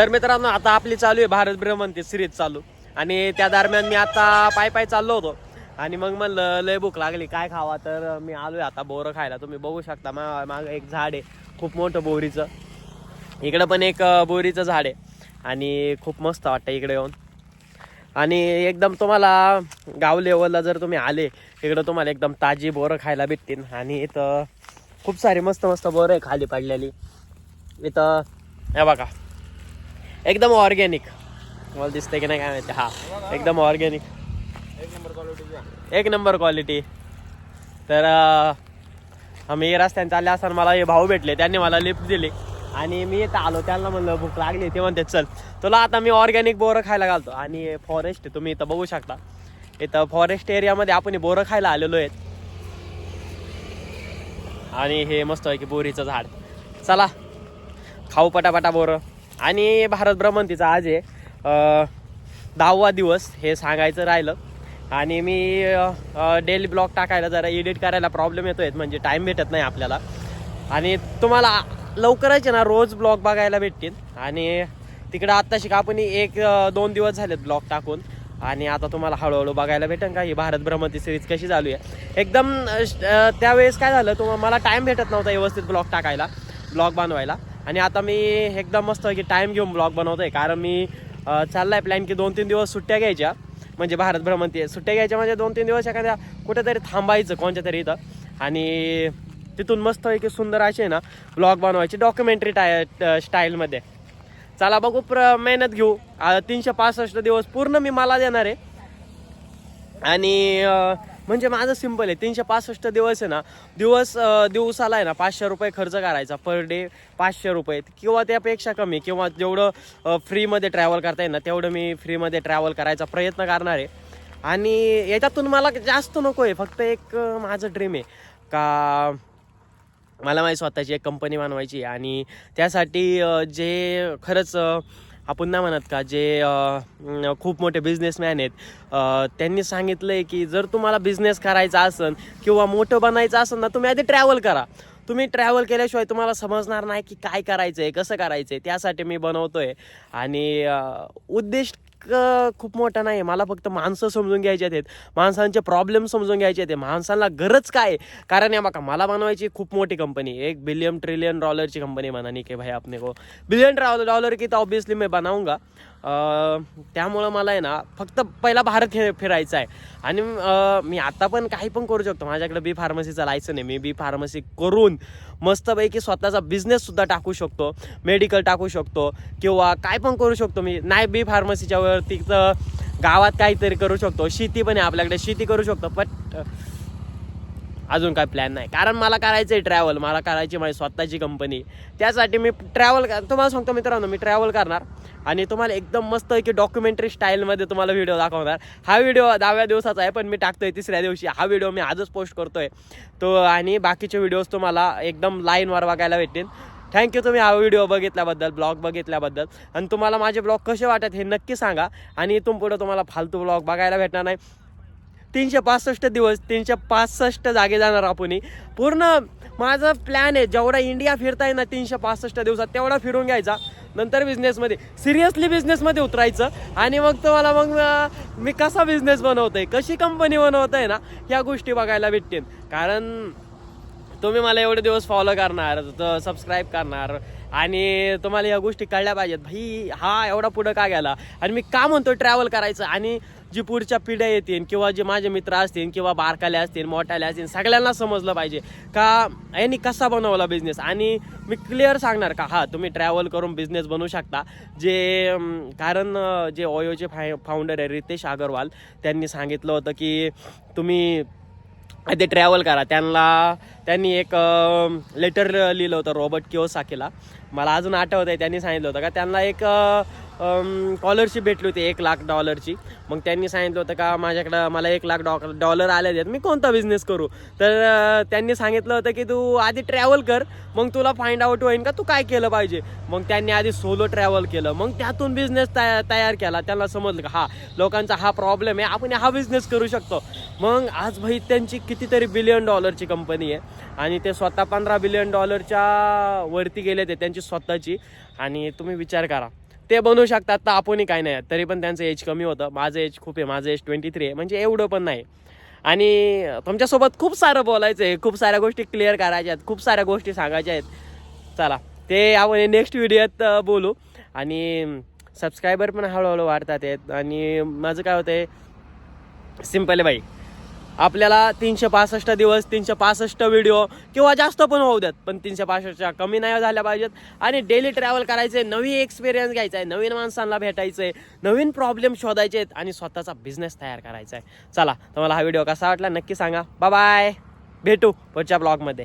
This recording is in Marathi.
तर मित्रांनो आता आपली चालू आहे भारत भ्रमंती सिरीज चालू. आणि त्या दरम्यान मी आता पाय पाय चाललो होतो. आणि मग म्हणलं लय भूक लागली काय खावा? तर मी आलोय आता बोरं खायला. तुम्ही बघू शकता मा माग एक झाड आहे खूप मोठं बोरीचं. इकडं पण एक बोरीचं झाड आहे. आणि खूप मस्त वाटतं इकडे येऊन. आणि एकदम तुम्हाला गाव लेवलला जर तुम्ही आले इकडं तुम्हाला एकदम ताजी बोरं खायला भेटतील. आणि इथं खूप सारी मस्त मस्त बोरं आहे खाली पडलेली. इथं हे बघा. एकदम ऑर्गॅनिक. मला दिसतंय की नाही काय माहिती? हा एकदम ऑर्गॅनिक. एक नंबर क्वालिटी. तर आम्ही रस्त्याने चालले असताना मला हे भाऊ भेटले त्यांनी मला लिफ्ट दिली. आणि मी इथं आलो त्यांना म्हणलं भूक लागली ते म्हणते चल. तुला आता मी ऑर्गॅनिक बोरं खायला घालतो. आणि फॉरेस्ट तुम्ही इथं बघू शकता. इथं फॉरेस्ट एरियामध्ये आपण बोरं खायला आलेलो आहेत. आणि हे मस्त आहे की बोरीचं झाड. चला खाऊ पटापटा बोरं. आणि भारत भ्रमंतीचा आज आहे दहावा दिवस हे सांगायचं राहिलं. आणि मी डेली ब्लॉग टाकायला जरा एडिट करायला प्रॉब्लेम येतो आहेत म्हणजे टाईम भेटत नाही आपल्याला. आणि तुम्हाला लवकरच ना रोज ब्लॉग बघायला भेटतील. आणि तिकडं आत्ताशी का आपण एक दोन दिवस झालेत ब्लॉग टाकून. आणि आता तुम्हाला हळूहळू बघायला भेटेल का? ही भारत भ्रमंती सिरीज कशी चालू आहे? एकदम श- त्यावेळेस काय झालं तुम्हाला मला टाईम भेटत नव्हता व्यवस्थित ब्लॉग टाकायला ब्लॉग बनवायला. आणि आता मी एकदम मस्त की टाईम घेऊन ब्लॉग बनवतोय कारण मी चालला चाललाय प्लॅन की दोन तीन दिवस सुट्ट्या घ्यायच्या. म्हणजे भारत भ्रमंती सुट्ट्या घ्यायच्या म्हणजे दोन तीन दिवस एखाद्या कुठेतरी थांबायचं कोणत्या तरी इथं. आणि तिथून मस्त की सुंदर असे ना ब्लॉग बनवायचे डॉक्युमेंटरी टाय स्टाईलमध्ये चला बघू प्र मेहनत घेऊ. तीनशे पासष्ट दिवस पूर्ण मी मला देणार आहे. आणि म्हणजे माझं सिंपल आहे. तीनशे पासष्ट दिवस आहे ना दिवस दिवसाला आहे ना पाचशे रुपये खर्च करायचा पर डे पाचशे रुपये. किंवा त्यापेक्षा कमी किंवा जेवढं फ्रीमध्ये ट्रॅव्हल करता येईल ना तेवढं मी फ्रीमध्ये ट्रॅव्हल करायचा प्रयत्न करणार आहे. आणि याच्यातून मला जास्त नको आहे फक्त एक माझं ड्रीम आहे. का मला माझी स्वतःची एक कंपनी बनवायची आणि त्यासाठी जे खरंच आपण ना म्हणत का जे खूप मोठे बिझनेसमॅन आहेत त्यांनी सांगितलं आहे की जर तुम्हाला बिझनेस करायचा असेल किंवा मोठं बनायचं असेल ना तुम्ही आधी ट्रॅव्हल करा. तुम्ही ट्रॅव्हल केल्याशिवाय तुम्हाला समजणार नाही की काय करायचं आहे कसं करायचं आहे त्यासाठी मी बनवतो आहे आणि उद्दिष्ट खूप मोठा नाही मला फक्त माणसं समजून घ्यायचे आहेत. माणसांचे प्रॉब्लेम समजून घ्यायचे आहेत. माणसांना गरज काय? आहे? कारण या बघा मला बनवायची खूप मोठी कंपनी एक बिलियन ट्रिलियन डॉलरची कंपनी बनानी के भाई आपने को. बिलियन डॉलर की तर ऑब्वियसली मी बनाऊंगा त्यामुळं मला आहे ना फक्त पहिला भारत फि फिरायचा आहे. आणि मी आता पण काही पण करू शकतो. माझ्याकडे बी फार्मसीचा लायसन आहे. मी बी फार्मसी करून मस्तपैकी स्वतःचा बिझनेससुद्धा टाकू शकतो. मेडिकल टाकू शकतो. किंवा काय पण करू शकतो मी. नाही बी फार्मसीच्या वरती तर गावात काहीतरी करू शकतो. शेती पण आहे आपल्याकडे. शेती करू शकतो. पण अजून काय प्लॅन नाही. कारण मला करायचं आहे ट्रॅव्हल मला करायची माझी स्वतःची कंपनी त्यासाठी मी ट्रॅव्हल तुम्हाला सांगतो मित्रांनो मी ट्रॅव्हल करणार. आणि तुम्हाला एकदम मस्त की डॉक्युमेंटरी स्टाईलमध्ये तुम्हाला व्हिडिओ दाखवणार. हा व्हिडिओ दहाव्या दिवसाचा आहे पण मी टाकतोय तिसऱ्या दिवशी. हा व्हिडिओ मी आजच पोस्ट करतोय. तो आणि बाकीचे व्हिडिओज तुम्हाला एकदम लाईनवर बघायला भेटतील. थँक्यू तुम्ही हा व्हिडिओ बघितल्याबद्दल ब्लॉग बघितल्याबद्दल. आणि तुम्हाला माझे ब्लॉग कसे वाटत हे नक्की सांगा. आणि इथून पुढे तुम्हाला फालतू ब्लॉग बघायला भेटणार नाही. तीनशे पासष्ट दिवस तीनशे पासष्ट जागे जाणार आपण पूर्ण माझा प्लॅन आहे जेवढा इंडिया फिरता ना तीनशे पासष्ट दिवसात तेवढा फिरून घ्यायचा. नंतर बिझनेसमध्ये सिरियसली बिझनेसमध्ये उतरायचं. आणि मग तुम्हाला मग मी कसा बिझनेस बनवतोय कशी कंपनी बनवतोय ना ह्या गोष्टी बघायला भेटतील. कारण तुम्ही मला एवढे दिवस फॉलो करणार सबस्क्राईब करणार आणि तुम्हाला या गोष्टी कळल्या पाहिजेत. भाई हा एवढा पुढं का गेला? आणि मी का म्हणतो ट्रॅव्हल करायचं? आणि जी पुढच्या पिढ्या येतील किंवा जे माझे मित्र असतील किंवा बारकाले असतील मोठ्याले असतील सगळ्यांना समजलं पाहिजे. का यांनी कसा बनवला बिझनेस आणि मी क्लिअर सांगणार का? हा तुम्ही ट्रॅव्हल करून बिझनेस बनवू शकता. जे कारण जे ओयोचे फाय फाउंडर आहे रितेश अगरवाल त्यांनी सांगितलं होतं की तुम्ही ते ट्रॅव्हल करा. त्यांना त्यांनी एक लेटर लिहिलं होतं रॉबर्ट किओसाकीला मला अजून आठवत आहे त्यांनी सांगितलं होतं का? त्यांना एक स्कॉलरशिप भेटली होती एक लाख डॉलरची मग त्यांनी सांगितलं होतं का माझ्याकडं मला एक लाख डॉ डॉलर आले आहेत. मी कोणता बिझनेस करू? तर त्यांनी सांगितलं होतं की तू आधी ट्रॅव्हल कर मग तुला फाइंड आउट होईन का तू काय केलं पाहिजे. मग त्यांनी आधी सोलो ट्रॅव्हल केलं. मग त्यातून बिझनेस तया तयार केला. त्यांना समजलं का हा लोकांचा हा प्रॉब्लेम आहे आपण हा बिझनेस करू शकतो. मग आज भाई त्यांची कितीतरी बिलियन डॉलरची कंपनी आहे. आणि ते स्वतः पंधरा बिलियन डॉलरच्या वरती गेले ते त्यांची स्वतःची. आणि तुम्ही विचार करा. ते बनवू शकतात तर आपणही काय नाही. तरी पण त्यांचं एज कमी होतं. माझं एज खूप आहे. माझं एज ट्वेंटी थ्री आहे. म्हणजे एवढं पण नाही. आणि तुमच्यासोबत खूप सारं बोलायचं आहे. खूप साऱ्या गोष्टी क्लिअर करायच्या आहेत. खूप साऱ्या गोष्टी सांगायच्या आहेत. चला ते आपण नेक्स्ट व्हिडिओत बोलू. आणि सबस्क्रायबर पण हळूहळू वाढतात आहेत. आणि माझं काय होतं आहे सिंपल आहे बाई. आपल्याला तीनशे पासष्ट दिवस तीनशे पासष्ट व्हिडिओ किंवा जास्त पण होऊ द्यात. पण तीनशे पासष्टच्या कमी नाही झाल्या पाहिजेत. आणि डेली ट्रॅव्हल करायचे नवी एक्सपिरियन्स घ्यायचा आहे नवीन माणसांना भेटायचं आहे नवीन प्रॉब्लेम शोधायचे आहेत आणि स्वतःचा बिझनेस तयार करायचा आहे चला तुम्हाला हा व्हिडिओ कसा वाटला नक्की सांगा. बाय भेटू पुढच्या ब्लॉगमध्ये